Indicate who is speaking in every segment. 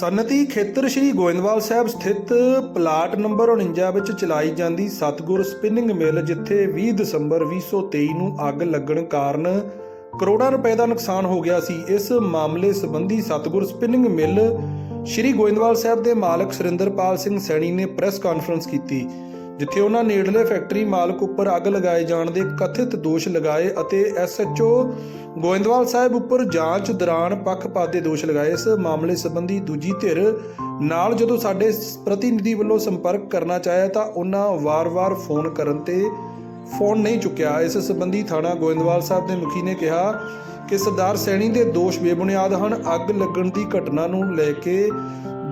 Speaker 1: ਸਨਅਤੀ ਖੇਤਰ ਸ੍ਰੀ ਗੋਇੰਦਵਾਲ ਸਾਹਿਬ ਸਥਿਤ ਪਲਾਟ ਨੰਬਰ 49 ਵਿੱਚ ਚਲਾਈ ਜਾਂਦੀ ਸਤਗੁਰ ਸਪਿਨਿੰਗ ਮਿਲ, ਜਿੱਥੇ 20 ਦਸੰਬਰ 2023 ਨੂੰ ਅੱਗ ਲੱਗਣ ਕਾਰਨ ਕਰੋੜਾਂ ਰੁਪਏ ਦਾ ਨੁਕਸਾਨ ਹੋ ਗਿਆ ਸੀ। ਇਸ ਮਾਮਲੇ ਸੰਬੰਧੀ ਸਤਗੁਰ ਸਪਿਨਿੰਗ ਮਿਲ ਸ੍ਰੀ ਗੋਇੰਦਵਾਲ ਸਾਹਿਬ ਦੇ ਮਾਲਕ ਸੁਰਿੰਦਰਪਾਲ ਸਿੰਘ ਸੈਣੀ ਨੇ ਪ੍ਰੈਸ ਕਾਨਫਰੰਸ ਕੀਤੀ। ਜਿੱਥੇ ਉਹਨਾਂ ਨੇੜਲੇ ਫੈਕਟਰੀ ਮਾਲਕ ਉੱਪਰ ਅੱਗ ਲਗਾਏ ਜਾਣ ਦੇ ਕਥਿਤ ਦੋਸ਼ ਲਗਾਏ ਅਤੇ ਐਸਐਚਓ ਗੋਇੰਦਵਾਲ ਸਾਹਿਬ ਉੱਪਰ ਜਾਂਚ ਦੌਰਾਨ ਪੱਖਪਾਤ ਦੇ ਦੋਸ਼ ਲਗਾਏ। ਇਸ ਮਾਮਲੇ ਸੰਬੰਧੀ ਦੂਜੀ ਧਿਰ ਨਾਲ ਜਦੋਂ ਸਾਡੇ ਪ੍ਰਤੀਨਿਧੀ ਵੱਲੋਂ ਸੰਪਰਕ ਕਰਨਾ ਚਾਹਿਆ ਤਾਂ ਉਹਨਾਂ ਵਾਰ-ਵਾਰ ਫੋਨ ਕਰਨ ਤੇ ਫੋਨ ਨਹੀਂ ਚੁੱਕਿਆ। ਇਸ ਸੰਬੰਧੀ ਥਾਣਾ ਗੋਇੰਦਵਾਲ ਸਾਹਿਬ ਦੇ ਮੁਖੀ ਨੇ ਕਿਹਾ ਕਿ ਸਰਦਾਰ ਸੈਣੀ ਦੇ ਦੋਸ਼ ਬੇਬੁਨਿਆਦ ਹਨ। ਅੱਗ ਲੱਗਣ ਦੀ ਘਟਨਾ ਨੂੰ ਲੈ ਕੇ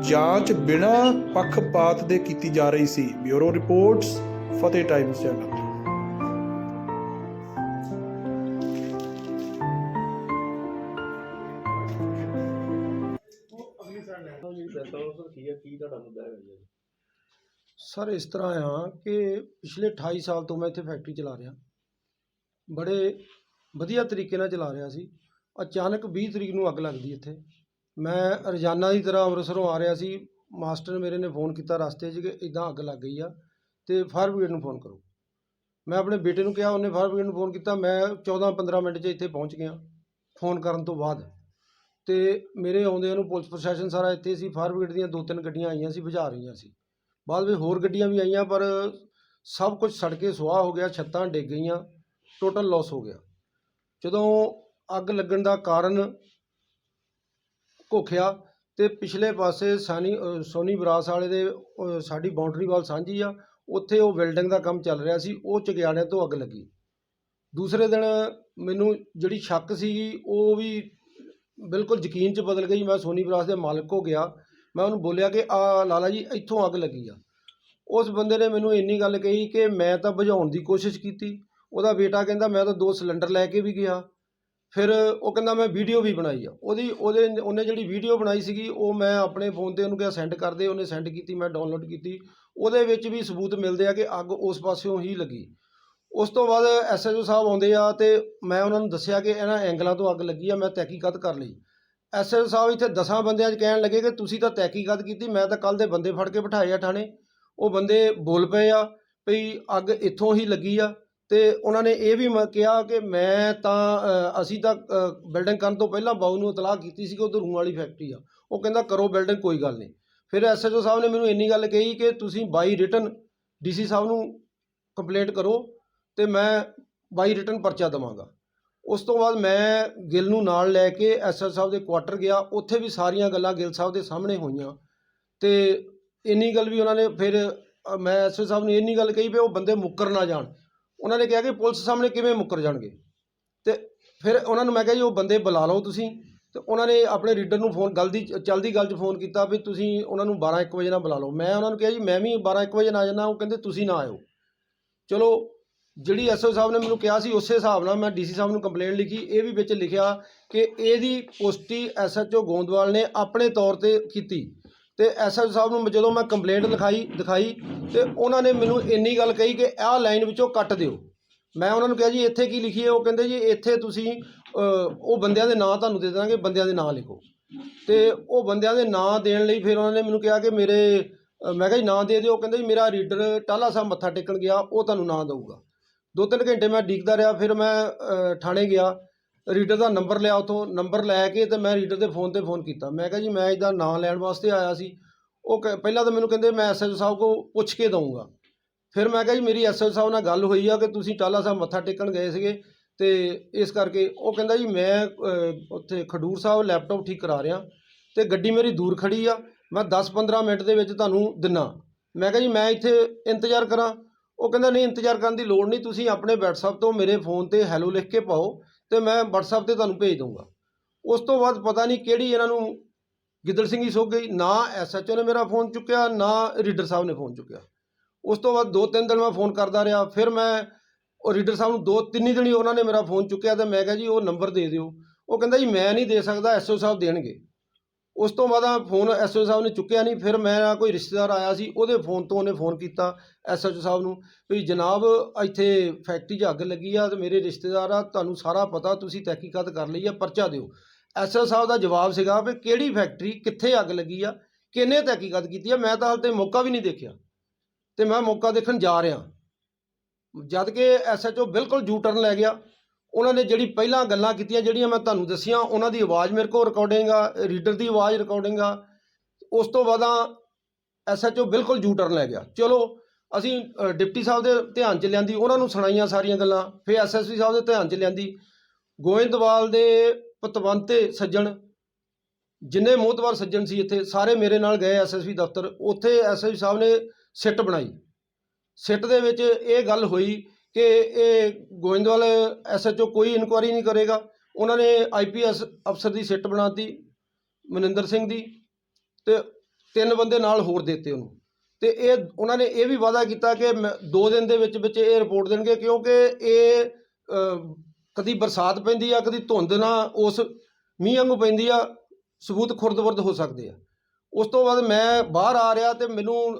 Speaker 1: ਜਾਂਚ ਬਿਨਾਂ ਪੱਖਪਾਤ ਦੇ ਕੀਤੀ ਜਾ ਰਹੀ ਸੀ। Bureau reports, Fateh Times channel.
Speaker 2: Sir, ਇਸ ਤਰ੍ਹਾਂ ਆ ਕਿ ਪਿਛਲੇ 28 ਸਾਲ ਤੋਂ ਮੈਂ ਇੱਥੇ ਫੈਕਟਰੀ ਚਲਾ ਰਿਹਾ। ਬੜੇ ਵਧੀਆ ਤਰੀਕੇ ਨਾਲ ਚਲਾ ਰਿਹਾ ਸੀ। ਅਚਾਨਕ 20 ਤਰੀਕ ਨੂੰ ਅੱਗ ਲੱਗਦੀ ਇੱਥੇ। ਮੈਂ ਰੋਜ਼ਾਨਾ ਦੀ ਤਰ੍ਹਾਂ ਅੰਮ੍ਰਿਤਸਰੋਂ ਆ ਰਿਹਾ ਸੀ। ਮਾਸਟਰ ਮੇਰੇ ਨੇ ਫੋਨ ਕੀਤਾ ਰਸਤੇ 'ਚ ਕਿ ਇੱਦਾਂ ਅੱਗ ਲੱਗ ਗਈ ਆ ਅਤੇ ਫਾਇਰ ਬ੍ਰਿਗੇਡ ਨੂੰ ਫੋਨ ਕਰੋ। ਮੈਂ ਆਪਣੇ ਬੇਟੇ ਨੂੰ ਕਿਹਾ, ਉਹਨੇ ਫਾਇਰ ਬ੍ਰਿਗੇਡ ਨੂੰ ਫੋਨ ਕੀਤਾ। ਮੈਂ 14-15 ਮਿੰਟ 'ਚ ਇੱਥੇ ਪਹੁੰਚ ਗਿਆ, ਫੋਨ ਕਰਨ ਤੋਂ ਬਾਅਦ। ਅਤੇ ਮੇਰੇ ਆਉਂਦਿਆਂ ਨੂੰ ਪੁਲਿਸ ਪ੍ਰਸ਼ਾਸਨ ਸਾਰਾ ਇੱਥੇ ਸੀ। ਫਾਇਰ ਬ੍ਰਿਗੇਡ ਦੀਆਂ ਦੋ ਤਿੰਨ ਗੱਡੀਆਂ ਆਈਆਂ ਸੀ ਬੁਝਾ ਰਹੀਆਂ ਸੀ। ਬਾਅਦ ਵਿੱਚ ਹੋਰ ਗੱਡੀਆਂ ਵੀ ਆਈਆਂ, ਪਰ ਸਭ ਕੁਝ ਸੜ ਕੇ ਸੁਆਹ ਹੋ ਗਿਆ, ਛੱਤਾਂ ਡਿੱਗ ਗਈਆਂ, ਟੋਟਲ ਲਾਸ ਹੋ ਗਿਆ। ਜਦੋਂ ਅੱਗ ਲੱਗਣ ਦਾ ਕਾਰਨ ਘੋਖਿਆ ਅਤੇ ਪਿਛਲੇ ਪਾਸੇ ਸਾਨੀ ਸੋਨੀ ਬਰਾਸ ਵਾਲੇ ਦੇ ਸਾਡੀ ਬਾਉਂਡਰੀ ਵਾਲ ਸਾਂਝੀ ਆ, ਉੱਥੇ ਉਹ ਬਿਲਡਿੰਗ ਦਾ ਕੰਮ ਚੱਲ ਰਿਹਾ ਸੀ, ਉਹ ਚਗਿਆੜਿਆਂ ਤੋਂ ਅੱਗ ਲੱਗੀ। ਦੂਸਰੇ ਦਿਨ ਮੈਨੂੰ ਜਿਹੜੀ ਸ਼ੱਕ ਸੀਗੀ, ਉਹ ਵੀ ਬਿਲਕੁਲ ਯਕੀਨ 'ਚ ਬਦਲ ਗਈ, ਮੈਂ ਸੋਨੀ ਬਰਾਸ ਦੇ ਮਾਲਕ ਹੋ ਗਿਆ। ਮੈਂ ਉਹਨੂੰ ਬੋਲਿਆ ਕਿ, ਆ, ਲਾਲਾ ਜੀ, ਇੱਥੋਂ ਅੱਗ ਲੱਗੀ ਆ। ਉਸ ਬੰਦੇ ਨੇ ਮੈਨੂੰ ਇੰਨੀ ਗੱਲ ਕਹੀ ਕਿ ਮੈਂ ਤਾਂ ਬੁਝਾਉਣ ਦੀ ਕੋਸ਼ਿਸ਼ ਕੀਤੀ। ਉਹਦਾ ਬੇਟਾ ਕਹਿੰਦਾ, ਮੈਂ ਤਾਂ ਦੋ ਸਿਲੰਡਰ ਲੈ ਕੇ ਵੀ ਗਿਆ। ਫਿਰ ਉਹ ਕਹਿੰਦਾ ਮੈਂ ਵੀਡੀਓ ਵੀ ਬਣਾਈ ਆ। ਉਹਦੀ, ਉਹਦੇ, ਉਹਨੇ ਜਿਹੜੀ ਵੀਡੀਓ ਬਣਾਈ ਸੀਗੀ, ਉਹ ਮੈਂ ਆਪਣੇ ਫੋਨ ਤੇ ਉਹਨੂੰ ਕਿਹਾ ਸੈਂਡ ਕਰ ਦੇ, ਉਹਨੇ ਸੈਂਡ ਕੀਤੀ, ਮੈਂ ਡਾਊਨਲੋਡ ਕੀਤੀ। ਉਹਦੇ ਵਿੱਚ ਵੀ ਸਬੂਤ ਮਿਲਦੇ ਆ ਕਿ ਅੱਗ ਉਸ ਪਾਸਿਓਂ ਹੀ ਲੱਗੀ। ਉਸ ਤੋਂ ਬਾਅਦ ਐਸਐਚਓ ਸਾਹਿਬ ਆਉਂਦੇ ਆ ਤੇ ਮੈਂ ਉਹਨਾਂ ਨੂੰ ਦੱਸਿਆ ਕਿ ਇਹਨਾਂ ਐਂਗਲਾਂ ਤੋਂ ਅੱਗ ਲੱਗੀ ਆ, ਮੈਂ ਤਹਿਕੀਕਤ ਕਰ ਲਈ। ਐਸਐਚਓ ਸਾਹਿਬ ਇੱਥੇ ਦਸਾਂ ਬੰਦਿਆਂ 'ਚ ਕਹਿਣ ਲੱਗੇ ਕਿ ਤੁਸੀਂ ਤਾਂ ਤਹਿਕੀਕਤ ਕੀਤੀ, ਮੈਂ ਤਾਂ ਕੱਲ ਦੇ ਬੰਦੇ ਫੜ ਕੇ ਬਿਠਾਏ ਆ ਥਾਣੇ। ਉਹ ਬੰਦੇ ਬੋਲ ਪਏ ਆ ਵੀ ਅੱਗ ਇੱਥੋਂ ਹੀ ਲੱਗੀ ਆ। ਅਤੇ ਉਹਨਾਂ ਨੇ ਇਹ ਵੀ ਮ- ਕਿਹਾ ਕਿ ਮੈਂ ਤਾਂ ਅਸੀਂ ਤਾਂ ਬਿਲਡਿੰਗ ਕਰਨ ਤੋਂ ਪਹਿਲਾਂ ਬਾਊ ਨੂੰ ਇਤਲਾਹ ਕੀਤੀ ਸੀ ਕਿ ਉਧਰ ਰੂਮ ਵਾਲੀ ਫੈਕਟਰੀ ਆ। ਉਹ ਕਹਿੰਦਾ ਕਰੋ ਬਿਲਡਿੰਗ ਕੋਈ ਗੱਲ ਨਹੀਂ। ਫਿਰ ਐਸਐਚਓ ਸਾਹਿਬ ਨੇ ਮੈਨੂੰ ਇੰਨੀ ਗੱਲ ਕਹੀ ਕਿ ਤੁਸੀਂ ਬਾਈ ਰਿਟਨ ਡੀਸੀ ਸਾਹਿਬ ਨੂੰ ਕੰਪਲੇਂਟ ਕਰੋ ਤੇ ਮੈਂ ਬਾਈ ਰਿਟਨ ਪਰਚਾ ਦਵਾਂਗਾ। ਉਸ ਤੋਂ ਬਾਅਦ ਮੈਂ ਗਿੱਲ ਨੂੰ ਨਾਲ ਲੈ ਕੇ ਐਸਐਸ ਸਾਹਿਬ ਦੇ ਕੁਆਟਰ ਗਿਆ। ਉੱਥੇ ਵੀ ਸਾਰੀਆਂ ਗੱਲਾਂ ਗਿੱਲ ਸਾਹਿਬ ਦੇ ਸਾਹਮਣੇ ਹੋਈਆਂ। ਤੇ ਇੰਨੀ ਗੱਲ ਵੀ ਉਹਨਾਂ ਨੇ ਫਿਰ ਅ, ਮੈਂ ਐਸਐਸ ਸਾਹਿਬ ਨੂੰ ਇੰਨੀ ਗੱਲ ਕਹੀ ਵੀ ਉਹ ਬੰਦੇ ਮੁੱਕਰ ਨਾ ਜਾਣ। ਉਹਨਾਂ ਨੇ ਕਿਹਾ ਕਿ ਪੁਲਿਸ ਸਾਹਮਣੇ ਕਿਵੇਂ ਮੁੱਕਰ ਜਾਣਗੇ। ਤੇ ਫਿਰ ਉਹਨਾਂ ਨੂੰ ਮੈਂ ਕਿਹਾ ਜੀ, ਉਹ ਬੰਦੇ ਬੁਲਾ ਲਓ ਤੁਸੀਂ। ਤੇ ਉਹਨਾਂ ਨੇ ਆਪਣੇ ਰੀਡਰ ਨੂੰ ਫੋਨ, ਗੱਲ ਦੀ, ਚੱਲਦੀ ਗੱਲ 'ਚ ਫੋਨ ਕੀਤਾ ਵੀ ਤੁਸੀਂ ਉਹਨਾਂ ਨੂੰ 12 1 ਵਜੇ ਨਾਲ ਬੁਲਾ ਲਓ। ਮੈਂ ਉਹਨਾਂ ਨੂੰ ਕਿਹਾ ਜੀ, ਮੈਂ ਵੀ 12 1 ਵਜੇ ਨਾ ਜਾਣਾ ਉਹ ਕਹਿੰਦੇ ਤੁਸੀਂ ਨਾ ਆਇਓ। ਚਲੋ, ਜਿਹੜੀ ਐਸਓ ਸਾਹਿਬ ਨੇ ਮੈਨੂੰ ਕਿਹਾ ਸੀ, ਉਸੇ ਹਿਸਾਬ ਨਾਲ ਮੈਂ ਡੀਸੀ ਸਾਹਿਬ ਨੂੰ ਕੰਪਲੇਂਟ ਲਿਖੀ। ਇਹ ਵੀ ਵਿੱਚ ਲਿਖਿਆ ਕਿ ਇਹਦੀ ਪੁਸ਼ਟੀ ਐਸਐਚਓ ਗੋਂਦਵਾਲ ਨੇ ਆਪਣੇ ਤੌਰ ਤੇ ਕੀਤੀ। ਤੇ ਐਸਐਚਓ ਸਾਹਿਬ ਨੂੰ ਜਦੋਂ ਮੈਂ ਕੰਪਲੇਂਟ ਲਿਖਾਈ, ਦਿਖਾਈ, ਤੇ ਉਹਨਾਂ ਨੇ ਮੈਨੂੰ ਇੰਨੀ ਗੱਲ ਕਹੀ ਕਿ ਆਹ ਲਾਈਨ ਵਿੱਚੋਂ ਕੱਟ ਦਿਓ। ਮੈਂ ਉਹਨਾਂ ਨੂੰ ਕਿਹਾ ਜੀ, ਇੱਥੇ ਕੀ ਲਿਖੀ ਹੈ? ਉਹ ਕਹਿੰਦੇ ਜੀ, ਇੱਥੇ ਤੁਸੀਂ ਉਹ ਬੰਦਿਆਂ ਦੇ ਨਾਂ ਤੁਹਾਨੂੰ ਦੇ ਦਾਂਗੇ ਬੰਦਿਆਂ ਦੇ ਨਾਂ ਲਿਖੋ। ਤੇ ਉਹ ਬੰਦਿਆਂ ਦੇ ਨਾਂ ਦੇਣ ਲਈ ਫਿਰ ਉਹਨਾਂ ਨੇ ਮੈਨੂੰ ਕਿਹਾ ਕਿ ਮੇਰੇ ਮੈਂ ਕਿਹਾ ਜੀ, ਨਾਂ ਦੇ ਦਿਓ। ਉਹ ਕਹਿੰਦੇ ਜੀ, ਮੇਰਾ ਰੀਡਰ ਟਾਲਾ ਸਾਹਿਬ ਮੱਥਾ ਟੇਕਣ ਗਿਆ, ਉਹ ਤੁਹਾਨੂੰ ਨਾਂ ਦਊਗਾ। ਦੋ ਤਿੰਨ ਘੰਟੇ ਮੈਂ ਡੀਕਦਾ ਰਿਹਾ, ਫਿਰ ਮੈਂ ਥਾਣੇ ਗਿਆ। ਰੀਡਰ ਦਾ ਨੰਬਰ ਲਿਆ ਉਥੋਂ, ਨੰਬਰ ਲੈ ਕੇ ਤੇ ਮੈਂ ਰੀਡਰ ਦੇ ਫੋਨ ਤੇ ਫੋਨ ਕੀਤਾ। ਮੈਂ ਕਿਹਾ ਜੀ, ਮੈਂ ਇਹਦਾ ਨਾਂ ਲੈਣ ਵਾਸਤੇ ਆਇਆ ਸੀ। ਉਹ ਕ- ਪਹਿਲਾਂ ਤਾਂ ਮੈਨੂੰ ਕਹਿੰਦੇ, ਮੈਂ ਐਸਐਚਓ ਸਾਹਿਬ ਕੋ ਪੁੱਛ ਕੇ ਦਊਂਗਾ। ਫਿਰ ਮੈਂ ਕਿਹਾ ਜੀ, ਮੇਰੀ ਐਸਐਚਓ ਸਾਹਿਬ ਨਾਲ ਗੱਲ ਹੋਈ ਆ ਕਿ ਤੁਸੀਂ ਟਾਲਾ ਸਾਹਿਬ ਮੱਥਾ ਟੇਕਣ ਗਏ ਸੀਗੇ ਤੇ ਇਸ ਕਰਕੇ ਉਹ ਕਹਿੰਦਾ ਜੀ, ਮੈਂ ਉੱਥੇ ਖਡੂਰ ਸਾਹਿਬ ਲੈਪਟਾਪ ਠੀਕ ਕਰਾ ਰਿਹਾ ਤੇ ਗੱਡੀ ਮੇਰੀ ਦੂਰ ਖੜੀ ਆ। ਮੈਂ 10-15 ਮਿੰਟ ਦੇ ਵਿੱਚ ਤੁਹਾਨੂੰ ਦਿਨਾ। ਮੈਂ ਕਿਹਾ ਜੀ, ਮੈਂ ਇੱਥੇ ਇੰਤਜ਼ਾਰ ਕਰਾਂ। ਉਹ ਕਹਿੰਦਾ, ਨਹੀਂ, ਇੰਤਜ਼ਾਰ ਕਰਨ ਦੀ ਲੋੜ ਨਹੀਂ। ਤੁਸੀਂ ਆਪਣੇ WhatsApp ਤੋਂ ਮੇਰੇ ਫੋਨ ਤੇ ਹੈਲੋ ਲਿਖ ਕੇ ਪਾਓ। ਤੇ ਮੈਂ WhatsApp ਤੇ ਤੁਹਾਨੂੰ ਭੇਜ ਦਊਂਗਾ। ਉਸ ਤੋਂ ਬਾਅਦ ਪਤਾ ਨਹੀਂ ਕਿਹੜੀ ਇਹਨਾਂ ਨੂੰ ਗਿੱਦੜ ਸਿੰਘ ਹੀ ਸੋ ਗਈ, ਨਾ ਐਸਐਚਓ ਨੇ ਮੇਰਾ ਫੋਨ ਚੁੱਕਿਆ, ਨਾ ਰੀਡਰ ਸਾਹਿਬ ਨੇ ਫੋਨ ਚੁੱਕਿਆ। ਉਸ ਤੋਂ ਬਾਅਦ ਦੋ ਤਿੰਨ ਦਿਨ ਮੈਂ ਫੋਨ ਕਰਦਾ ਰਿਹਾ, ਫਿਰ ਮੈਂ ਉਹ ਰੀਡਰ ਸਾਹਿਬ ਨੂੰ ਦੋ ਤਿੰਨ ਹੀ ਦਿਨ ਉਹਨਾਂ ਨੇ ਮੇਰਾ ਫੋਨ ਚੁੱਕਿਆ ਤੇ ਮੈਂ ਕਿਹਾ ਜੀ ਉਹ ਨੰਬਰ ਦੇ ਦਿਓ। ਉਹ ਕਹਿੰਦਾ ਜੀ ਮੈਂ ਨਹੀਂ ਦੇ ਸਕਦਾ ਐਸਓ ਸਾਹਿਬ ਦੇਣਗੇ। ਉਸ ਤੋਂ ਬਾਅਦ ਆ ਫੋਨ ਐਸਓ ਸਾਹਿਬ ਨੇ ਚੁੱਕਿਆ ਨਹੀਂ, ਫਿਰ ਮੇਰਾ ਕੋਈ ਰਿਸ਼ਤੇਦਾਰ ਆਇਆ ਸੀ, ਉਹਦੇ ਫੋਨ ਤੋਂ ਉਹਨੇ ਫੋਨ ਕੀਤਾ ਐਸਓ ਸਾਹਿਬ ਨੂੰ ਵੀ ਜਨਾਬ ਇੱਥੇ ਫੈਕਟਰੀ 'ਚ ਅੱਗ ਲੱਗੀ ਆ ਤੇ ਮੇਰੇ ਰਿਸ਼ਤੇਦਾਰ ਆ, ਤੁਹਾਨੂੰ ਸਾਰਾ ਪਤਾ, ਤੁਸੀਂ ਤਹਿਕੀਕਤ ਕਰ ਲਈ ਆ, ਪਰਚਾ ਦਿਓ। ਐਸਓ ਸਾਹਿਬ ਦਾ ਜਵਾਬ ਸੀਗਾ ਵੀ ਕਿਹੜੀ ਫੈਕਟਰੀ, ਕਿੱਥੇ ਅੱਗ ਲੱਗੀ ਆ, ਕਿਹਨੇ ਤਹਿਕੀਕਤ ਕੀਤੀ ਆ, ਮੈਂ ਤਾਂ ਹਾਲ ਤੇ ਮੌਕਾ ਵੀ ਨਹੀਂ ਦੇਖਿਆ। ਤੇ ਮੈਂ ਮੌਕਾ ਦੇਖਣ ਜਾ ਰਿਹਾ। ਜਦ ਕਿ ਐਸਐਚਓ ਬਿਲਕੁਲ ਯੂ ਟਰਨ ਲੈ ਗਿਆ। ਉਹਨਾਂ ਨੇ ਜਿਹੜੀ ਪਹਿਲਾਂ ਗੱਲਾਂ ਕੀਤੀਆਂ, ਜਿਹੜੀਆਂ ਮੈਂ ਤੁਹਾਨੂੰ ਦੱਸੀਆਂ, ਉਹਨਾਂ ਦੀ ਆਵਾਜ਼ ਮੇਰੇ ਕੋਲ ਰਿਕਾਰਡਿੰਗ ਆ ਰੀਡਰ ਦੀ ਆਵਾਜ਼ ਰਿਕਾਰਡਿੰਗ ਆ। ਉਸ ਤੋਂ ਬਾਅਦਾਂ ਐਸਐਚਓ ਬਿਲਕੁਲ ਜੂਟਰ ਲੈ ਗਿਆ। ਚਲੋ, ਅਸੀਂ ਡਿਪਟੀ ਸਾਹਿਬ ਦੇ ਧਿਆਨ ਚ ਲਿਆਂਦੀ, ਉਹਨਾਂ ਨੂੰ ਸੁਣਾਈਆਂ ਸਾਰੀਆਂ ਗੱਲਾਂ, ਫਿਰ ਐਸਐਸਪੀ ਸਾਹਿਬ ਦੇ ਧਿਆਨ ਚ ਲਿਆਂਦੀ। ਗੋਇੰਦਵਾਲ ਦੇ ਪਤਵੰਤੇ ਸੱਜਣ, ਜਿੰਨੇ ਮੋਤਵਾਰ ਸੱਜਣ ਸੀ ਇੱਥੇ, ਸਾਰੇ ਮੇਰੇ ਨਾਲ ਗਏ ਐਸਐਸਪੀ ਦਫ਼ਤਰ। ਉੱਥੇ ਐਸਐਸਪੀ ਸਾਹਿਬ ਨੇ ਸਿੱਟ ਬਣਾਈ। ਸਿੱਟ ਦੇ ਵਿੱਚ ਇਹ ਗੱਲ ਹੋਈ ਕਿ ਇਹ ਗੋਇੰਦਵਾਲ ਐਸਐਚਓ ਕੋਈ ਇਨਕੁਆਰੀ ਨਹੀਂ ਕਰੇਗਾ। ਉਹਨਾਂ ਨੇ ਆਈਪੀਐਸ ਅਫਸਰ ਦੀ ਸਿੱਟ ਬਣਾਤੀ ਮਨਿੰਦਰ ਸਿੰਘ ਦੀ, ਤੇ ਤਿੰਨ ਬੰਦੇ ਨਾਲ ਹੋਰ ਦਿੱਤੇ ਉਹਨੂੰ। ਤੇ ਇਹ ਉਹਨਾਂ ਨੇ ਇਹ ਵੀ ਵਾਅਦਾ ਕੀਤਾ ਕਿ ਮੈਂ- ਦੋ ਦਿਨ ਦੇ ਵਿੱਚ ਵਿੱਚ ਇਹ ਰਿਪੋਰਟ ਦੇਣਗੇ, ਕਿਉਂਕਿ ਇਹ ਕਦੀ ਬਰਸਾਤ ਪੈਂਦੀ ਆ, ਕਦੀ ਧੁੰਦ ਨਾ ਉਸ ਮੀਂਹ ਵਾਂਗੂ ਪੈਂਦੀ ਆ, ਸਬੂਤ ਖੁਰਦ-ਬੁਰਦ ਹੋ ਸਕਦੇ ਆ। ਉਸ ਤੋਂ ਬਾਅਦ ਮੈਂ ਬਾਹਰ ਆ ਰਿਹਾ ਤੇ ਮੈਨੂੰ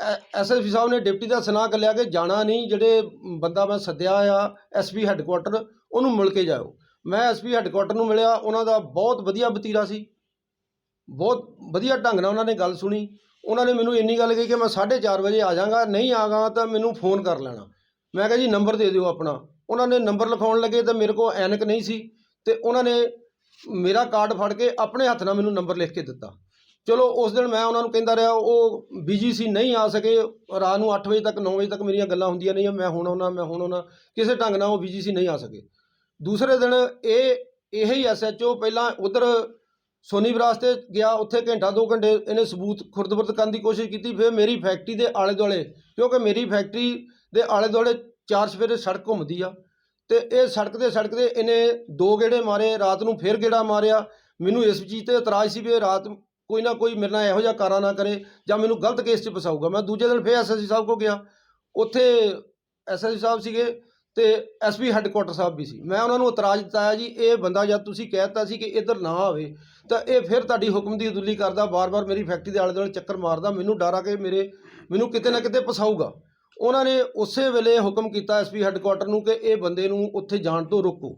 Speaker 2: ਐਸਐਸਪੀ ਸਾਹਿਬ ਨੇ ਡਿਪਟੀ ਦਾ ਸੁਨਾਹ ਕਰ ਲਿਆ ਕਿ ਜਾਣਾ ਨਹੀਂ, ਜਿਹੜੇ ਬੰਦਾ ਮੈਂ ਸੱਦਿਆ ਆ ਐਸਪੀ ਹੈੱਡਕੁਆਟਰ, ਉਹਨੂੰ ਮਿਲ ਕੇ ਜਾਓ ਮੈਂ ਐਸਪੀ ਹੈੱਡਕੁਆਟਰ ਨੂੰ ਮਿਲਿਆ, ਉਹਨਾਂ ਦਾ ਬਹੁਤ ਵਧੀਆ ਵਤੀਰਾ ਸੀ। ਬਹੁਤ ਵਧੀਆ ਢੰਗ ਨਾਲ ਉਹਨਾਂ ਨੇ ਗੱਲ ਸੁਣੀ। ਉਹਨਾਂ ਨੇ ਮੈਨੂੰ ਇੰਨੀ ਗੱਲ ਕਹੀ ਕਿ ਮੈਂ 4:30 ਵਜੇ ਆ ਜਾਵਾਂਗਾ ਨਹੀਂ ਆਗਾ ਤਾਂ ਮੈਨੂੰ ਫੋਨ ਕਰ ਲੈਣਾ। ਮੈਂ ਕਿਹਾ ਜੀ ਨੰਬਰ ਦੇ ਦਿਓ ਆਪਣਾ। ਉਹਨਾਂ ਨੇ ਨੰਬਰ ਲਿਖਾਉਣ ਲੱਗੇ ਤਾਂ ਮੇਰੇ ਕੋਲ ਐਨਕ ਨਹੀਂ ਸੀ ਤੇ ਉਹਨਾਂ ਨੇ ਮੇਰਾ ਕਾਰਡ ਫੜ ਕੇ ਆਪਣੇ ਹੱਥ ਨਾਲ ਮੈਨੂੰ ਨੰਬਰ ਲਿਖ ਕੇ ਦਿੱਤਾ। ਚਲੋ ਉਸ ਦਿਨ ਮੈਂ ਉਹਨਾਂ ਨੂੰ ਕਹਿੰਦਾ ਰਿਹਾ, ਉਹ ਬਿਜ਼ੀ ਸੀ, ਨਹੀਂ ਆ ਸਕੇ। ਰਾਤ ਨੂੰ 8 ਵਜੇ ਤੱਕ 9 ਵਜੇ ਤੱਕ ਮੇਰੀਆਂ ਗੱਲਾਂ ਹੁੰਦੀਆਂ ਨਹੀਂ ਮੈਂ ਹੁਣ ਆਉਣਾ ਮੈਂ ਹੁਣ ਆਉਣਾ ਕਿਸੇ ਢੰਗ ਨਾਲ ਉਹ ਬਿਜ਼ੀ ਸੀ, ਨਹੀਂ ਆ ਸਕੇ। ਦੂਸਰੇ ਦਿਨ ਇਹ ਇਹ ਹੀ ਐਸਐਚਓ ਪਹਿਲਾਂ ਉਧਰ ਸੋਨੀ ਵਿਰਾਸ ਤੇ ਗਿਆ, ਉੱਥੇ ਘੰਟਾ, ਦੋ ਘੰਟੇ ਇਹਨੇ ਸਬੂਤ ਖੁਰਦਬੁਰਦ ਕਰਨ ਦੀ ਕੋਸ਼ਿਸ਼ ਕੀਤੀ, ਫਿਰ ਮੇਰੀ ਫੈਕਟਰੀ ਦੇ ਆਲੇ ਦੁਆਲੇ ਕਿਉਂਕਿ ਮੇਰੀ ਫੈਕਟਰੀ ਦੇ ਆਲੇ ਦੁਆਲੇ ਚਾਰ ਸਵੇਰੇ ਸੜਕ ਘੁੰਮਦੀ ਆ। ਤੇ ਇਹ ਸੜਕ ਦੇ ਸੜਕ ਦੇ ਇਹਨੇ ਦੋ ਗੇੜੇ ਮਾਰੇ, ਰਾਤ ਨੂੰ ਫਿਰ ਗੇੜਾ ਮਾਰਿਆ। ਮੈਨੂੰ ਇਸ ਚੀਜ਼ ਤੇ ਇਤਰਾਜ਼ ਸੀ ਵੀ ਇਹ ਰਾਤ ਕੋਈ ਨਾ ਕੋਈ ਮੇਰੇ ਨਾਲ ਇਹੋ ਜਿਹਾ ਕਾਰਾ ਨਾ ਕਰੇ ਜਾਂ ਮੈਨੂੰ ਗਲਤ ਕੇਸ 'ਚ ਫਸਾਊਗਾ। ਮੈਂ ਦੂਜੇ ਦਿਨ ਫਿਰ ਐਸਐਸਸੀ ਸਾਹਿਬ ਕੋ ਗਿਆ। ਉੱਥੇ ਐਸਐਸਸੀ ਸਾਹਿਬ ਸੀਗੇ ਤੇ ਐਸਪੀ ਹੈੱਡਕੁਆਟਰ ਸਾਹਿਬ ਵੀ ਸੀ। ਮੈਂ ਉਹਨਾਂ ਨੂੰ ਇਤਰਾਜ਼ ਦਿੱਤਾ ਜੀ, ਇਹ ਬੰਦਾ ਜਦ ਤੁਸੀਂ ਕਹਿ ਦਿੱਤਾ ਸੀ ਕਿ ਇੱਧਰ ਨਾ ਆਵੇ, ਤਾਂ ਇਹ ਫਿਰ ਤੁਹਾਡੀ ਹੁਕਮ ਦੀ ਉਦੁੱਲੀ ਕਰਦਾ ਬਾਰ-ਬਾਰ ਮੇਰੀ ਫੈਕਟਰੀ ਦੇ ਆਲੇ ਦੁਆਲੇ ਚੱਕਰ ਮਾਰਦਾ, ਮੈਨੂੰ ਡਰ ਆ ਕਿ ਮੇਰੇ, ਮੈਨੂੰ ਕਿਤੇ ਨਾ ਕਿਤੇ ਫਸਾਊਗਾ। ਉਹਨਾਂ ਨੇ ਉਸੇ ਵੇਲੇ ਹੁਕਮ ਕੀਤਾ ਐਸਪੀ ਹੈੱਡਕੁਆਟਰ ਨੂੰ ਕਿ ਇਹ ਬੰਦੇ ਨੂੰ ਉੱਥੇ ਜਾਣ ਤੋਂ ਰੋਕੋ।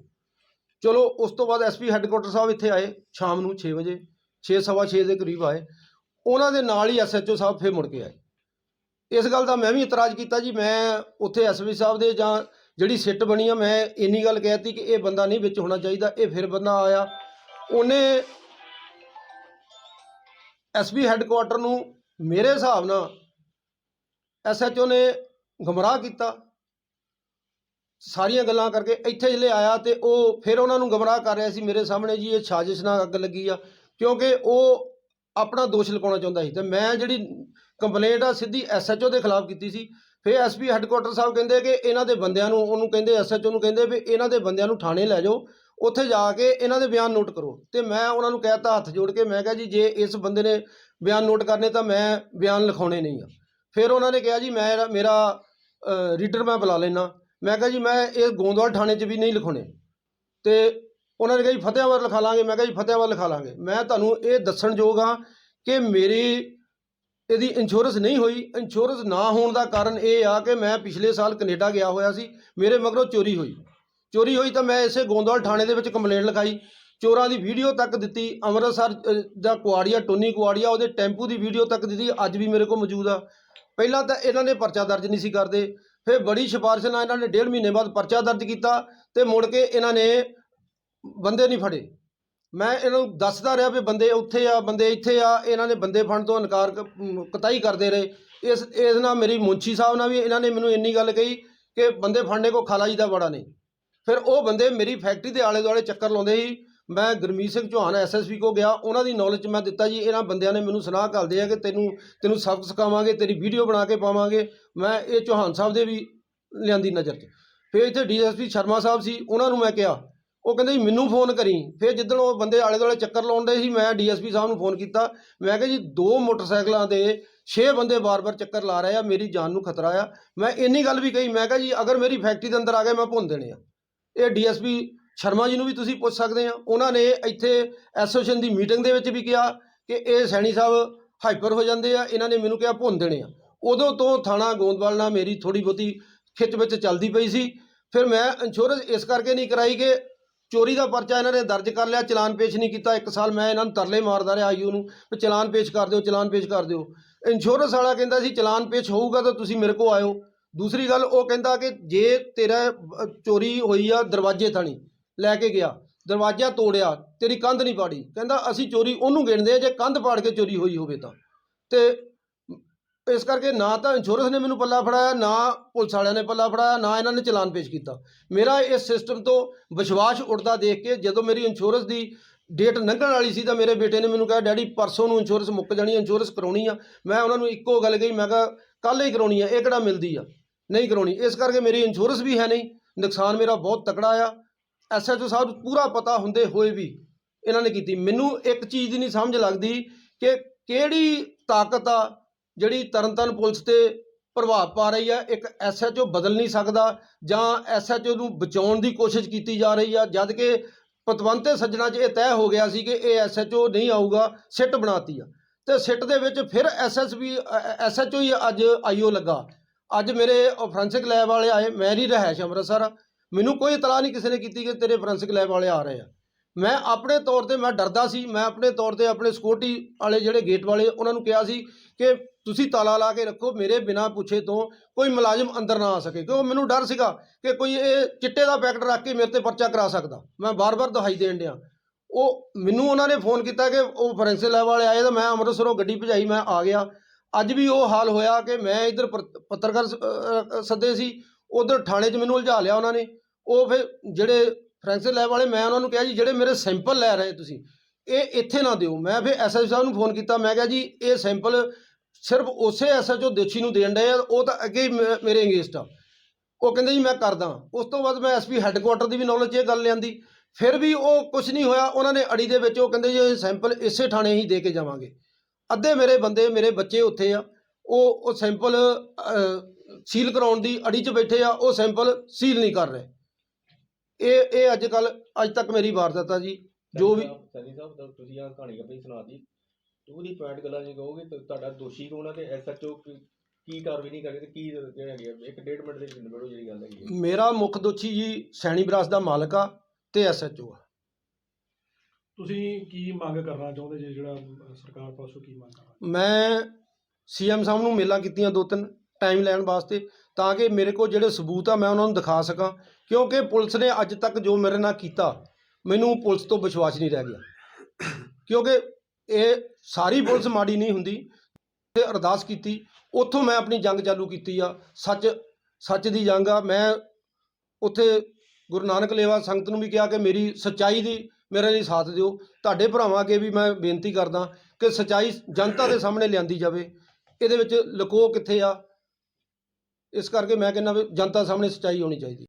Speaker 2: ਚਲੋ, ਉਸ ਤੋਂ ਬਾਅਦ ਐਸਪੀ ਹੈੱਡਕੁਆਟਰ ਸਾਹਿਬ ਇੱਥੇ ਆਏ ਸ਼ਾਮ ਨੂੰ 6 ਵਜੇ। 6 ਸਵਾ 6 ਦੇ ਕਰੀਬ ਆਏ। ਉਹਨਾਂ ਦੇ ਨਾਲ ਹੀ ਐਸਐਚਓ ਸਾਹਿਬ ਫਿਰ ਮੁੜ ਕੇ ਆਏ। ਇਸ ਗੱਲ ਦਾ ਮੈਂ ਵੀ ਇਤਰਾਜ਼ ਕੀਤਾ ਜੀ, ਮੈਂ ਉੱਥੇ ਐਸਪੀ ਸਾਹਿਬ ਦੇ ਜਾਂ ਜਿਹੜੀ ਸਿੱਟ ਬਣੀ ਆ, ਮੈਂ ਇੰਨੀ ਗੱਲ ਕਹਿਤੀ ਕਿ ਇਹ ਬੰਦਾ ਨਹੀਂ ਵਿੱਚ ਹੋਣਾ ਚਾਹੀਦਾ, ਇਹ ਫਿਰ ਬੰਦਾ ਆਇਆ। ਉਹਨੇ ਐਸਪੀ ਹੈੱਡਕੁਆਟਰ ਨੂੰ ਮੇਰੇ ਹਿਸਾਬ ਨਾਲ ਐਸਐਚਓ ਨੇ ਗਮਰਾਹ ਕੀਤਾ। ਸਾਰੀਆਂ ਗੱਲਾਂ ਕਰਕੇ ਇੱਥੇ ਜਿਹੜੇ ਆਇਆ ਤੇ ਉਹ ਫਿਰ ਉਹਨਾਂ ਨੂੰ ਗਮਰਾਹ ਕਰ ਰਿਹਾ ਸੀ। ਮੇਰੇ ਸਾਹਮਣੇ ਜੀ ਇਹ ਸਾਜ਼ਿਸ਼ ਨਾਲ ਅੱਗ ਲੱਗੀ ਆ। ਕਿਉਂਕਿ ਉਹ ਆਪਣਾ ਦੋਸ਼ ਲਗਾਉਣਾ ਚਾਹੁੰਦਾ ਸੀ। ਤੇ ਮੈਂ ਜਿਹੜੀ ਕੰਪਲੇਂਟ ਆ, ਸਿੱਧੀ ਐਸਐਚਓ ਦੇ ਖਿਲਾਫ ਕੀਤੀ ਸੀ। ਫਿਰ ਐਸਪੀ ਹੈੱਡਕੁਆਟਰ ਸਾਹਿਬ ਕਹਿੰਦੇ ਕਿ ਇਹਨਾਂ ਦੇ ਬੰਦਿਆਂ ਨੂੰ, ਉਹਨੂੰ ਕਹਿੰਦੇ ਐਸਐਚਓ ਨੂੰ ਕਹਿੰਦੇ ਵੀ ਇਹਨਾਂ ਦੇ ਬੰਦਿਆਂ ਨੂੰ ਥਾਣੇ ਲੈ ਜਾਓ, ਉੱਥੇ ਜਾ ਕੇ ਇਹਨਾਂ ਦੇ ਬਿਆਨ ਨੋਟ ਕਰੋ। ਤੇ ਮੈਂ ਉਹਨਾਂ ਨੂੰ ਕਹਿਤਾ ਹੱਥ ਜੋੜ ਕੇ, ਮੈਂ ਕਿਹਾ ਜੀ, ਜੇ ਇਸ ਬੰਦੇ ਨੇ ਬਿਆਨ ਨੋਟ ਕਰਨੇ ਤਾਂ ਮੈਂ ਬਿਆਨ ਲਿਖਾਉਣੇ ਨਹੀਂ ਆ। ਫਿਰ ਉਹਨਾਂ ਨੇ ਕਿਹਾ ਜੀ, ਮੈਂ ਮੇਰਾ ਰੀਡਰ ਮੈਂ ਬੁਲਾ ਲੈਣਾ ਮੈਂ ਕਿਹਾ ਜੀ, ਮੈਂ ਇਹ ਗੋਂਦਵਾਲ ਥਾਣੇ 'ਚ ਵੀ ਨਹੀਂ ਲਿਖਾਉਣੇ। ਤੇ ਉਹਨਾਂ ਨੇ ਕਿਹਾ ਜੀ ਫਤਿਆਬਾਦ ਲਿਖਾ ਲਾਂਗੇ। ਮੈਂ ਕਿਹਾ ਜੀ ਫਤਿਆਬਾਦ ਲਿਖਾ ਲਾਂਗੇ। ਮੈਂ ਤੁਹਾਨੂੰ ਇਹ ਦੱਸਣ ਯੋਗ ਹਾਂ ਕਿ ਮੇਰੀ ਇਹਦੀ ਇੰਸ਼ੋਰੈਂਸ ਨਹੀਂ ਹੋਈ। ਇੰਸ਼ੋਰੈਂਸ ਨਾ ਹੋਣ ਦਾ ਕਾਰਨ ਇਹ ਆ ਕਿ ਮੈਂ ਪਿਛਲੇ ਸਾਲ ਕੈਨੇਡਾ ਗਿਆ ਹੋਇਆ ਸੀ। ਮੇਰੇ ਮਗਰੋਂ ਚੋਰੀ ਹੋਈ। ਚੋਰੀ ਹੋਈ ਤਾਂ ਮੈਂ ਇਸੇ ਗੋਂਦਵਾਲ ਥਾਣੇ ਦੇ ਵਿੱਚ ਕੰਪਲੇਂਟ ਲਿਖਾਈ। ਚੋਰਾਂ ਦੀ ਵੀਡੀਓ ਤੱਕ ਦਿੱਤੀ। ਅੰਮ੍ਰਿਤਸਰ ਦਾ ਕੁਆੜੀਆ, ਟੋਨੀ ਕੁਆੜੀਆ, ਉਹਦੇ ਟੈਂਪੂ ਦੀ ਵੀਡੀਓ ਤੱਕ ਦਿੱਤੀ। ਅੱਜ ਵੀ ਮੇਰੇ ਕੋਲ ਮੌਜੂਦ ਆ। ਪਹਿਲਾਂ ਤਾਂ ਇਹਨਾਂ ਨੇ ਪਰਚਾ ਦਰਜ ਨਹੀਂ ਸੀ ਕਰਦੇ। ਫਿਰ ਬੜੀ ਸਿਫਾਰਿਸ਼ ਨਾਲ ਇਹਨਾਂ ਨੇ ਡੇਢ ਮਹੀਨੇ ਬਾਅਦ ਪਰਚਾ ਦਰਜ ਕੀਤਾ ਤੇ ਮੁੜ ਕੇ ਇਹਨਾਂ ਨੇ ਬੰਦੇ ਨਹੀਂ ਫੜੇ। ਮੈਂ ਇਹਨਾਂ ਨੂੰ ਦੱਸਦਾ ਰਿਹਾ ਵੀ ਬੰਦੇ ਉੱਥੇ ਆ, ਬੰਦੇ ਇੱਥੇ ਆ, ਇਹਨਾਂ ਨੇ ਬੰਦੇ ਫੜਨ ਤੋਂ ਇਨਕਾਰ ਕ- ਕਤਾਈ ਕਰਦੇ ਰਹੇ। ਇਸ ਇਸ ਨਾਲ ਮੇਰੀ ਮੁੰਸ਼ੀ ਸਾਹਿਬ ਨਾਲ ਵੀ ਇਹਨਾਂ ਨੇ ਮੈਨੂੰ ਇੰਨੀ ਗੱਲ ਕਹੀ ਕਿ ਬੰਦੇ ਫੜਨੇ ਕੋ ਖਾਲਾ ਜੀ ਦਾ ਬੜਾ ਨਹੀਂ। ਫਿਰ ਉਹ ਬੰਦੇ ਮੇਰੀ ਫੈਕਟਰੀ ਦੇ ਆਲੇ ਦੁਆਲੇ ਚੱਕਰ ਲਾਉਂਦੇ ਸੀ। ਮੈਂ ਗੁਰਮੀਤ ਸਿੰਘ ਚੌਹਾਨ ਐਸਐਸਪੀ ਕੋ ਗਿਆ, ਉਹਨਾਂ ਦੀ ਨੌਲੇਜ ਮੈਂ ਦਿੱਤਾ ਜੀ। ਇਹਨਾਂ ਬੰਦਿਆਂ ਨੇ ਮੈਨੂੰ ਸਲਾਹ ਕਰਦੇ ਆ ਕਿ ਤੈਨੂੰ ਤੈਨੂੰ ਸਬਕ ਸਿਖਾਵਾਂਗੇ, ਤੇਰੀ ਵੀਡੀਓ ਬਣਾ ਕੇ ਪਾਵਾਂਗੇ। ਮੈਂ ਇਹ ਚੌਹਾਨ ਸਾਹਿਬ ਦੇ ਵੀ ਲਿਆਂਦੀ ਨਜ਼ਰ 'ਚ। ਫਿਰ ਇੱਥੇ ਡੀਐਸਪੀ ਸ਼ਰਮਾ ਸਾਹਿਬ ਸੀ, ਉਹਨਾਂ ਨੂੰ ਮੈਂ ਕਿਹਾ ਉਹ ਕਹਿੰਦੇ ਜੀ ਮੈਨੂੰ ਫੋਨ ਕਰੀ। ਫਿਰ ਜਿੱਦਣ ਉਹ ਬੰਦੇ ਆਲੇ ਦੁਆਲੇ ਚੱਕਰ ਲਾਉਣ ਲਾਉਂਦੇ ਸੀ, ਮੈਂ ਡੀਐਸਪੀ ਸਾਹਿਬ ਨੂੰ ਫੋਨ ਕੀਤਾ। ਮੈਂ ਕਿਹਾ ਜੀ, ਦੋ ਮੋਟਰਸਾਈਕਲਾਂ 'ਤੇ 6 ਬੰਦੇ ਬਾਰ-ਬਾਰ ਚੱਕਰ ਲਾ ਰਹੇ ਆ, ਮੇਰੀ ਜਾਨ ਨੂੰ ਖਤਰਾ ਆ। ਮੈਂ ਇੰਨੀ ਗੱਲ ਵੀ ਕਹੀ, ਮੈਂ ਕਿਹਾ ਜੀ, ਅਗਰ ਮੇਰੀ ਫੈਕਟਰੀ ਦੇ ਅੰਦਰ ਆ ਗਏ, ਮੈਂ ਭੁੰਨ ਦੇਣੇ ਆ। ਇਹ ਡੀਐਸਪੀ ਸ਼ਰਮਾ ਜੀ ਨੂੰ ਵੀ ਤੁਸੀਂ ਪੁੱਛ ਸਕਦੇ ਆ। ਉਹਨਾਂ ਨੇ ਇੱਥੇ ਐਸੋਸੀਏਸ਼ਨ ਦੀ ਮੀਟਿੰਗ ਦੇ ਵਿੱਚ ਵੀ ਕਿਹਾ ਕਿ ਇਹ ਸੈਣੀ ਸਾਹਿਬ ਹਾਈਪਰ ਹੋ ਜਾਂਦੇ ਆ, ਇਹਨਾਂ ਨੇ ਮੈਨੂੰ ਕਿਹਾ ਭੁੰਨ ਦੇਣੇ ਆ। ਉਦੋਂ ਤੋਂ ਥਾਣਾ ਗੋਂਦਵਾਲ ਨਾਲ ਮੇਰੀ ਥੋੜੀ ਬਹੁਤੀ ਖਿੱਚ ਵਿੱਚ ਚੱਲਦੀ ਪਈ ਸੀ। ਫਿਰ ਮੈਂ ਇੰਸ਼ੋਰੈਂਸ ਇਸ ਕਰਕੇ ਨਹੀਂ ਕਰਾਈ ਕਿ ਚੋਰੀ ਦਾ ਪਰਚਾ ਇਹਨਾਂ ਨੇ ਦਰਜ ਕਰ ਲਿਆ, ਚਲਾਨ ਪੇਸ਼ ਨਹੀਂ ਕੀਤਾ। ਇੱਕ ਸਾਲ ਮੈਂ ਇਹਨਾਂ ਨੂੰ ਤਰਲੇ ਮਾਰਦਾ ਰਿਹਾ ਆਈਓ ਨੂੰ, ਵੀ ਚਲਾਨ ਪੇਸ਼ ਕਰ ਦਿਓ, ਚਲਾਨ ਪੇਸ਼ ਕਰ ਦਿਓ। ਇੰਸ਼ੋਰੈਂਸ ਵਾਲਾ ਕਹਿੰਦਾ ਸੀ, ਚਲਾਨ ਪੇਸ਼ ਹੋਊਗਾ ਤਾਂ ਤੁਸੀਂ ਮੇਰੇ ਕੋਲ ਆਇਓ। ਦੂਸਰੀ ਗੱਲ, ਉਹ ਕਹਿੰਦਾ ਕਿ ਜੇ ਤੇਰਾ ਚੋਰੀ ਹੋਈ ਆ ਦਰਵਾਜ਼ੇ ਥਾਣੀ, ਲੈ ਕੇ ਗਿਆ, ਦਰਵਾਜ਼ਾ ਤੋੜਿਆ, ਤੇਰੀ ਕੰਧ ਨਹੀਂ ਪਾੜੀ। ਕਹਿੰਦਾ, ਅਸੀਂ ਚੋਰੀ ਉਹਨੂੰ ਗਿਣਦੇ ਆ, ਜੇ ਕੰਧ ਪਾੜ ਕੇ ਚੋਰੀ ਹੋਈ ਹੋਵੇ ਤਾਂ। ਤੇ ਇਸ ਕਰਕੇ ਨਾ ਤਾਂ ਇੰਸ਼ੋਰੈਂਸ ਨੇ ਮੈਨੂੰ ਪੱਲਾ ਫੜਾਇਆ, ਨਾ ਪੁਲਿਸ ਵਾਲਿਆਂ ਨੇ ਪੱਲਾ ਫੜਾਇਆ, ਨਾ ਇਹਨਾਂ ਨੇ ਚਲਾਨ ਪੇਸ਼ ਕੀਤਾ। ਮੇਰਾ ਇਸ ਸਿਸਟਮ ਤੋਂ ਵਿਸ਼ਵਾਸ ਉੱਠਦਾ ਦੇਖ ਕੇ ਜਦੋਂ ਮੇਰੀ ਇੰਸ਼ੋਰੈਂਸ ਦੀ ਡੇਟ ਲੰਘਣ ਵਾਲੀ ਸੀ ਤਾਂ ਮੇਰੇ ਬੇਟੇ ਨੇ ਮੈਨੂੰ ਕਿਹਾ ਡੈਡੀ ਪਰਸੋਂ ਨੂੰ ਇੰਸ਼ੋਰੈਂਸ ਮੁੱਕ ਜਾਣੀ ਹੈ ਇੰਸ਼ੋਰੈਂਸ ਕਰਾਉਣੀ ਆ। ਮੈਂ ਉਹਨਾਂ ਨੂੰ ਇੱਕੋ ਗੱਲ ਕਹੀ, ਮੈਂ ਕਿਹਾ, ਕੱਲ੍ਹ ਹੀ ਕਰਾਉਣੀ ਆ, ਇਹ ਕਿਹੜਾ ਮਿਲਦੀ ਆ? ਨਹੀਂ ਕਰਾਉਣੀ। ਇਸ ਕਰਕੇ ਮੇਰੀ ਇੰਸ਼ੋਰੈਂਸ ਵੀ ਹੈ ਨਹੀਂ, ਨੁਕਸਾਨ ਮੇਰਾ ਬਹੁਤ ਤਕੜਾ ਆ। ਐਸਐਚਓ ਸਾਹਿਬ ਨੂੰ ਪੂਰਾ ਪਤਾ ਹੁੰਦੇ ਹੋਏ ਵੀ ਇਹਨਾਂ ਨੇ ਕੀਤੀ। ਮੈਨੂੰ ਇੱਕ ਚੀਜ਼ ਦੀ ਨਹੀਂ ਸਮਝ ਲੱਗਦੀ ਕਿ ਕਿਹੜੀ ਤਾਕਤ ਆ ਜਿਹੜੀ ਤਰਨਤਨ ਪੁਲਿਸ ਤੇ ਪ੍ਰਭਾਵ ਪਾ ਰਹੀ ਆ, ਇੱਕ ਐਸਐਚਓ ਬਦਲ ਨਹੀਂ ਸਕਦਾ ਜਾਂ ਐਸਐਚਓ ਨੂੰ ਬਚਾਉਣ ਦੀ ਕੋਸ਼ਿਸ਼ ਕੀਤੀ ਜਾ ਰਹੀ ਆ, ਜਦ ਕਿ ਪਤਵੰਤੇ ਸੱਜਣਾ 'ਚ ਇਹ ਤੈਅ ਹੋ ਗਿਆ ਸੀ ਕਿ ਇਹ ਐਸਐਚਓ ਨਹੀਂ ਆਊਗਾ, ਸਿੱਟ ਬਣਾਤੀ ਆ। ਤੇ ਸਿੱਟ ਦੇ ਵਿੱਚ ਫਿਰ ਐਸਐਸਬੀ ਐਸਐਚਓ ਹੀ ਅੱਜ ਆਈਓ ਲੱਗਾ। ਅੱਜ ਮੇਰੇ ਫੋਰੈਂਸਿਕ ਲੈਬ ਵਾਲੇ ਆਏ, ਮੈਂ ਮੇਰੀ ਰਹਿਸ਼ ਅੰਮ੍ਰਿਤਸਰ, ਮੈਨੂੰ ਕੋਈ ਇਤਲਾਹ ਨਹੀਂ ਕਿਸੇ ਨੇ ਕੀਤੀ ਕਿ ਤੇਰੇ ਫਰੈਂਸਿਕ ਲੈਬ ਵਾਲੇ ਆ ਰਹੇ ਆ। ਮੈਂ ਆਪਣੇ ਤੌਰ ਤੇ, ਮੈਂ ਡਰਦਾ ਸੀ, ਮੈਂ ਆਪਣੇ ਤੌਰ ਤੇ ਆਪਣੇ ਸਿਕਿਉਰਿਟੀ ਵਾਲੇ ਜਿਹੜੇ ਗੇਟ ਵਾਲੇ, ਉਹਨਾਂ ਨੂੰ ਕਿਹਾ ਸੀ ਕਿ ਤੁਸੀਂ ਤਾਲਾ ਲਾ ਕੇ ਰੱਖੋ, ਮੇਰੇ ਬਿਨਾਂ ਪੁੱਛੇ ਤੋਂ ਕੋਈ ਮੁਲਾਜ਼ਮ ਅੰਦਰ ਨਾ ਆ ਸਕੇ। ਕਿਉਂ ਮੈਨੂੰ ਡਰ ਸੀਗਾ ਕਿ ਕੋਈ ਇਹ ਚਿੱਟੇ ਦਾ ਪੈਕਟ ਰੱਖ ਕੇ ਮੇਰੇ ਤੇ ਪਰਚਾ ਕਰਾ ਸਕਦਾ। ਮੈਂ ਬਾਰ-ਬਾਰ ਦਹਾਈ ਦੇਣ ਡਿਆ। ਉਹ ਮੈਨੂੰ ਉਹਨਾਂ ਨੇ ਫੋਨ ਕੀਤਾ ਕਿ ਉਹ ਫੋਰੈਂਸਿਕ ਲੈਬ ਵਾਲੇ ਆਏ ਤਾਂ ਮੈਂ ਅੰਮ੍ਰਿਤਸਰੋਂ ਗੱਡੀ ਭਜਾਈ, ਮੈਂ ਆ ਗਿਆ। ਅੱਜ ਵੀ ਉਹ ਹਾਲ ਹੋਇਆ ਕਿ ਮੈਂ ਇੱਧਰ ਪਰ- ਪੱਤਰਕਾਰ ਸੱਦੇ ਸੀ, ਉਧਰ ਥਾਣੇ 'ਚ ਮੈਨੂੰ ਉਲਝਾ ਲਿਆ ਉਹਨਾਂ ਨੇ। ਉਹ ਫਿਰ ਜਿਹੜੇ ਫੋਰੈਂਸਿਕ ਲੈਬ ਵਾਲੇ, ਮੈਂ ਉਹਨਾਂ ਨੂੰ ਕਿਹਾ ਜੀ, ਜਿਹੜੇ ਮੇਰੇ ਸੈਂਪਲ ਲੈ ਰਹੇ ਤੁਸੀਂ, ਇਹ ਇੱਥੇ ਨਾ ਦਿਓ। ਮੈਂ ਫਿਰ ਐਸਐਸ ਸਾਹਿਬ ਨੂੰ ਫੋਨ ਕੀਤਾ, ਮੈਂ ਕਿਹਾ ਜੀ, ਇਹ ਸੈਂਪਲ ਸਿਰਫ ਉਸੇ ਐਸਐਚਓ ਦੇਛੀ ਨੂੰ ਦੇਣ ਡਏ ਆ, ਉਹ ਤਾਂ ਅੱਗੇ ਹੀ ਮੇ- ਮੇਰੇ ਅਗੇਂਸਟ ਆ। ਉਹ ਕਹਿੰਦੇ ਜੀ ਮੈਂ ਕਰਦਾ ਉਸ ਤੋਂ ਬਾਅਦ ਮੈਂ ਐਸਪੀ ਹੈੱਡਕੁਆਟਰ ਦੀ ਵੀ ਨੌਲੇਜ 'ਚ ਇਹ ਗੱਲ ਲਿਆਂਦੀ। ਫਿਰ ਵੀ ਉਹ ਕੁਝ ਨਹੀਂ ਹੋਇਆ, ਉਹਨਾਂ ਨੇ ਅੜੀ ਦੇ ਵਿੱਚ ਉਹ ਕਹਿੰਦੇ ਜੀ ਇਹ ਸੈਂਪਲ ਇਸੇ ਥਾਣੇ ਹੀ ਦੇ ਕੇ ਜਾਵਾਂਗੇ। ਅੱਧੇ ਮੇਰੇ ਬੰਦੇ, ਮੇਰੇ ਬੱਚੇ ਉੱਥੇ ਆ। ਉਹ ਉਹ ਸੈਂਪਲ ਸੀਲ ਕਰਾਉਣ ਦੀ ਅੜੀ 'ਚ ਬੈਠੇ ਆ, ਉਹ ਸੈਂਪਲ ਸੀਲ ਨਹੀਂ ਕਰ ਰਹੇ। ਇਹ ਇਹ ਅੱਜ ਕੱਲ ਅੱਜ ਤੱਕ ਮੇਰੀ ਵਾਰਦਾਤ ਆ ਜੀ। ਜੋ ਵੀ
Speaker 3: ਸਨੀ ਸਾਹਿਬ ਤਾਂ ਤੁਸੀਂ ਆ ਕਹਾਣੀ ਆਪਣੀ ਸੁਣਾਤੀ ਉਹਦੀ ਪੁਆਇੰਟ ਗੱਲਾਂ ਜੇ ਕਹੋਗੇ ਤਾਂ ਤੁਹਾਡਾ ਦੋਸ਼ੀ ਕੌਣ ਆ ਤੇ ਐਸਐਚਓ ਕੀ ਕਾਰਵਾਈ ਨਹੀਂ ਕਰੇ ਤੇ ਕੀ ਜਿਹੜੇ ਹੈਗੇ ਆ? ਇੱਕ ਡੇਢ ਮਿੰਟ ਦੇ ਵਿੱਚ ਨਿਬੜੋ ਜਿਹੜੀ ਗੱਲ ਹੈਗੀ ਹੈ
Speaker 2: ਮੇਰਾ ਮੁੱਖ ਦੋਸ਼ੀ ਜੀ ਸੈਣੀ ਬਰਾਸ ਦਾ ਮਾਲਕ ਆ ਤੇ ਐਸਐਚਓ ਆ।
Speaker 1: ਤੁਸੀਂ ਕੀ ਮੰਗ ਕਰਨਾ ਚਾਹੁੰਦੇ ਜੇ ਜਿਹੜਾ ਸਰਕਾਰ ਪਾਸੋਂ ਕੀ ਮੰਗ ਕਰਨਾ?
Speaker 2: ਮੈਂ ਸੀਐਮ ਸਾਹਿਬ ਨੂੰ ਮੇਲਾਂ ਕੀਤੀਆਂ ਦੋ ਤਿੰਨ ਟਾਈਮ ਲੈਣ ਵਾਸਤੇ ਤਾਂ ਕਿ ਮੇਰੇ ਕੋਲ ਜਿਹੜੇ ਸਬੂਤ ਆ ਮੈਂ ਉਹਨਾਂ ਨੂੰ ਦਿਖਾ ਸਕਾਂ। ਕਿਉਂਕਿ ਪੁਲਿਸ ਨੇ ਅੱਜ ਤੱਕ ਜੋ ਮੇਰੇ ਨਾਲ ਕੀਤਾ ਮੈਨੂੰ ਪੁਲਿਸ ਤੋਂ ਵਿਸ਼ਵਾਸ ਨਹੀਂ ਰਹਿ ਗਿਆ। ਕਿਉਂਕਿ ਇਹ ਸਾਰੀ ਪੁਲਿਸ ਮਾੜੀ ਨਹੀਂ ਹੁੰਦੀ। ਤੇ ਅਰਦਾਸ ਕੀਤੀ। ਉੱਥੋਂ ਮੈਂ ਆਪਣੀ ਜੰਗ ਚਾਲੂ ਕੀਤੀ ਆ। ਸੱਚ ਸੱਚ ਦੀ ਜੰਗ ਆ। ਮੈਂ ਉੱਥੇ ਗੁਰੂ ਨਾਨਕ ਲੇਵਾ ਸੰਗਤ ਨੂੰ ਵੀ ਕਿਹਾ ਕਿ ਮੇਰੀ ਸੱਚਾਈ ਦੀ ਮੇਰੇ ਲਈ ਸਾਥ ਦਿਓ। ਤੁਹਾਡੇ ਭਰਾਵਾਂ ਅੱਗੇ ਵੀ ਮੈਂ ਬੇਨਤੀ ਕਰਦਾ ਕਿ ਸੱਚਾਈ ਜਨਤਾ ਦੇ ਸਾਹਮਣੇ ਲਿਆਂਦੀ ਜਾਵੇ। ਇਹਦੇ ਵਿੱਚ ਲਕੋ ਕਿੱਥੇ ਆ? ਇਸ ਕਰਕੇ ਮੈਂ ਕਹਿੰਦਾ ਵੀ ਜਨਤਾ ਸਾਹਮਣੇ ਸੱਚਾਈ ਹੋਣੀ ਚਾਹੀਦੀ।